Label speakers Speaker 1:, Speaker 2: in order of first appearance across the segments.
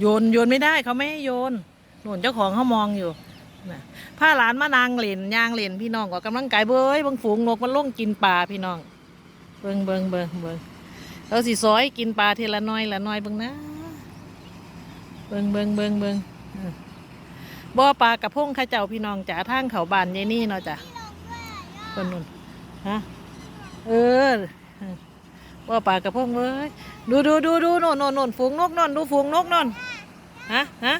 Speaker 1: โยนโยนไม่ได้เขาไม่ให้โยนหนุนเจ้าของเขามองอยู่นะพาหลานมานางเหล่นยางเหล่นพี่น้องก็กำลังกายเบ้ยบางฝูงนกมันลงกินปลาพี่น้อง เบิงเบิงเบิงเบิงเราสิซอยกินปลาเทละน้อยละน้อยเบิงนะเบิงเบิงเบิงเบิงบ่อปลากระพงข้าเจ้าพี่น้องจ๋าทางเขาบานยายนี่เนาะจ้ะคนนุ่นฮะเออบ่อปลากระพงเว้ยดูดูดูดูโน่นโน่นโน่นฝูงนกโน่นดูฝูงนกโน่น ฮะฮะ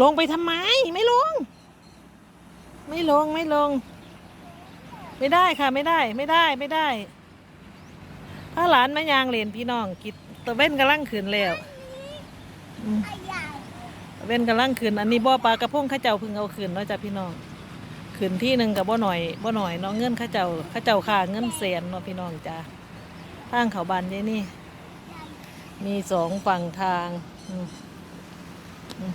Speaker 1: ลงไปทำไม ไม่ลง ไม่ลงไม่ลง ไม่ได้ค่ะไม่ได้ไม่ได้ไม่ได้ถ้าหลานมายางเลนพี่น้องกิดตะเว้นกำลังขืนแล้วตะเว้นกำลังขืนอันนี้บ่อปลากระพงข้าเจ้าพึ่งเอาขืนเนาะจ้ะพี่น้องขืนที่หนึ่งกับบ่อหน่อยบ่อหน่อยเนาะเงินข้าเจ้าข้าเจ้าค่าเงินแสนเนาะพี่น้องจ้าทางเขาบานยายนี่ มีสองฝั่งทางอืมอืม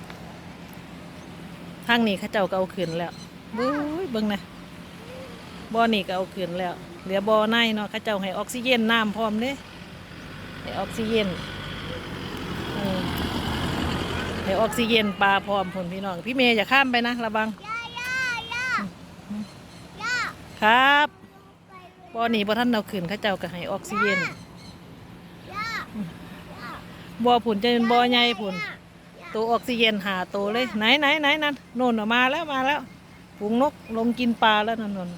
Speaker 1: ทางนี้ข้าเจ้าก็เอาขืนแล้วบุ้ยเบิ่งนะบ่อนี่ก็เอาขึ้นแล้ว เหลือบ่อในเนาะเขาเจ้าให้ออกซิเจนน้ำพร้อมเด้ให้ออกซิเจนเออให้ออกซิเจนปลาพร้อมผลพี่น้อง พี่เมย์อย่าข้ามไปนะระวังครับบ่อนี่บ่ท่านเอาขึ้นเขาเจ้าก็ให้ออกซิเจน บ่อผุนจะเป็นบ่อใหญ่ผุนตัวออกซิเจนหาตัวเลยไหนไหนไหนนั่นโน่นออกมาแล้วมาแล้วฝูงนกลงกินปลาแล้วนั่นนั่น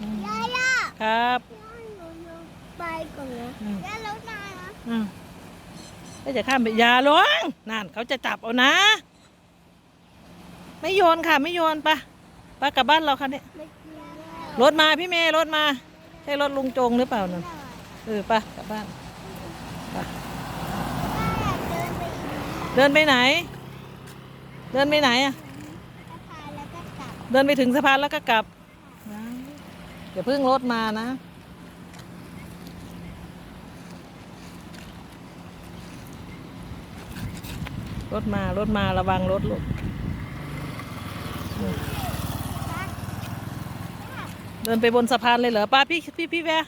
Speaker 1: อืม
Speaker 2: ย่าย่า
Speaker 1: ครับ
Speaker 2: หนูหนูไปก่อนนะ
Speaker 1: อืม
Speaker 2: ย่าแล้วนายนะ
Speaker 1: อืมก็จะข้ามไปอยาลงนั่นเขาจะจับเอานะ ไม่โยนค่ะ ไม่โยนปะปะกลับบ้านเราค่ะเนี่ย
Speaker 2: ไม่กินแล้ว
Speaker 1: รถมาพี่เมย์รถมา ใช่รถลุงจงหรือเปล่านั่นเออปะกลับบ้านไป เดินไปไหน เดินไปไหนอะ
Speaker 2: แล้วก็กลับ
Speaker 1: เดินไปถึงสะพานแล้วก็กลับเดี๋ยวเพิ่งรถมานะ รถมารถมาระวังรถลูกเดินไปบนสะพานเลยเหรอป้าพี่พี่พี่แวะ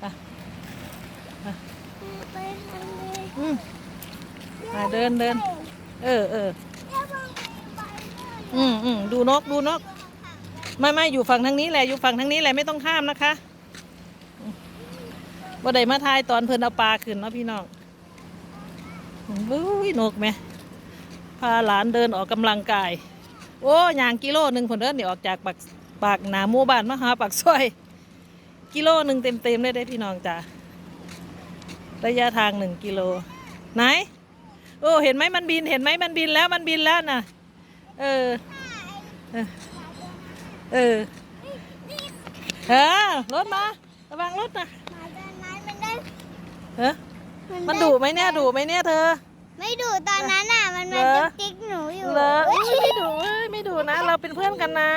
Speaker 1: ไป
Speaker 2: ไปทางนี้
Speaker 1: อื มมาเดินเดินเออเออ
Speaker 2: ย่าบอกไปเลย
Speaker 1: อืมอืมดูนกดูนก ไม่ไม่อยู่ฝั่งทางนี้แหละอยู่ฝั่งทางนี้แหละไม่ต้องข้ามนะคะอืมบ่ได้มาทายตอนเพิ่นเอาปลาขึ้นเนาะพี่น้องบุ้ยนกไหมพาหลานเดินออกกำลังกาย โอ้ยางกิโลหนึ่งผลเดินเดี๋ยวออกจากปากปากหนาหมู่บ้านมาหาปากซอย กิโลหนึ่งเต็มเต็มๆเลยได้พี่น้องจ้ะระยะทางหนึ่งกิโล ไหน โอ้เห็นไหมมันบินเห็นไหมมันบินแล้วมันบินแล้วน่ะ เออ เออเออเออรถมาระวังรถนะ
Speaker 2: หมาตัวนั้นมันได้
Speaker 1: เออมันดุไหมเนี่ยดุไหมเนี่ยเธอ
Speaker 2: ไม่ดูตอนนั้นอะ มัน
Speaker 1: เหร
Speaker 2: มัน
Speaker 1: อ
Speaker 2: จุกจิกหนูอยู่
Speaker 1: เหรอเอ้ยไม่ดุเอ้ยไม่ดุนะ เราเป็นเพื่อนกันนะ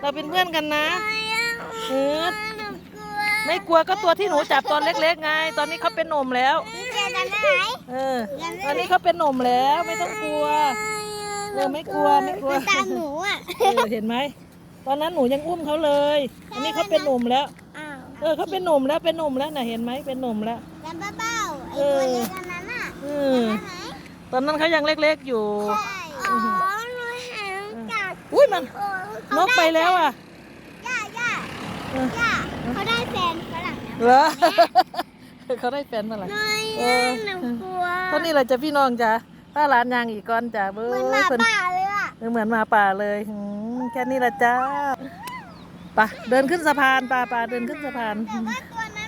Speaker 1: เราเป็นเพื่อนกันนะ
Speaker 2: ไม่เอา
Speaker 1: เออ
Speaker 2: หนูกลัว
Speaker 1: ไม่กลัวก็ตัวที่หนูจับตอนเล็กๆไง ตอนนี้เขาเป็นหนุ่มแล้ว
Speaker 2: พี่เจอตอนไหน
Speaker 1: เออตอนนี้เขาเป็นหนุ่มแล้วไม่ต้องกลัวเออไม่กลัวไม่กลัว
Speaker 2: นตามหนูอะ
Speaker 1: เออเห็นไหมตอนนั้นหนูยังอุ้มเขาเลย อันนี้เขาเป็นหนุ่มแล้ว
Speaker 2: อ้าว
Speaker 1: เออเขาเป็นหนุ่มแล้วเป็นหนุ่มแล้วน่ะเห็นไหมเป็นหนุ่มแล้ว
Speaker 2: แล้วเบ้าๆไอ้ตัวเล็กอันนั้นอะ
Speaker 1: อืม
Speaker 2: อันไหน
Speaker 1: ตอนนั้นเขายังเล็กๆอยู่
Speaker 2: ใช่อ๋อหนูเห็นจาก
Speaker 1: อุ้ยมัน
Speaker 2: โอ้
Speaker 1: นกไปแล้วอะ
Speaker 2: ย่าย่า
Speaker 1: เออย่า
Speaker 2: เขาได้แฟนฝรั่งแล้ว
Speaker 1: เหรอ เขาได้แฟนเมื่อไหร่
Speaker 2: น้อย
Speaker 1: เออ
Speaker 2: หนูกลัว
Speaker 1: เท่านี้เราจะพี่น้องจ้ะถ้าร้านยางอีกก่อนจ้ะเบ้
Speaker 2: เหมือนห
Speaker 1: ย
Speaker 2: มา
Speaker 1: เพิ่น
Speaker 2: ป่าเลยอะ
Speaker 1: เออเหมือนหมาป่าเลยหืมแค่นี้ละจ้าไปเดินขึ้นสะพานป่าป่าเดินขึ้นสะพาน
Speaker 2: แต่ว่าตัว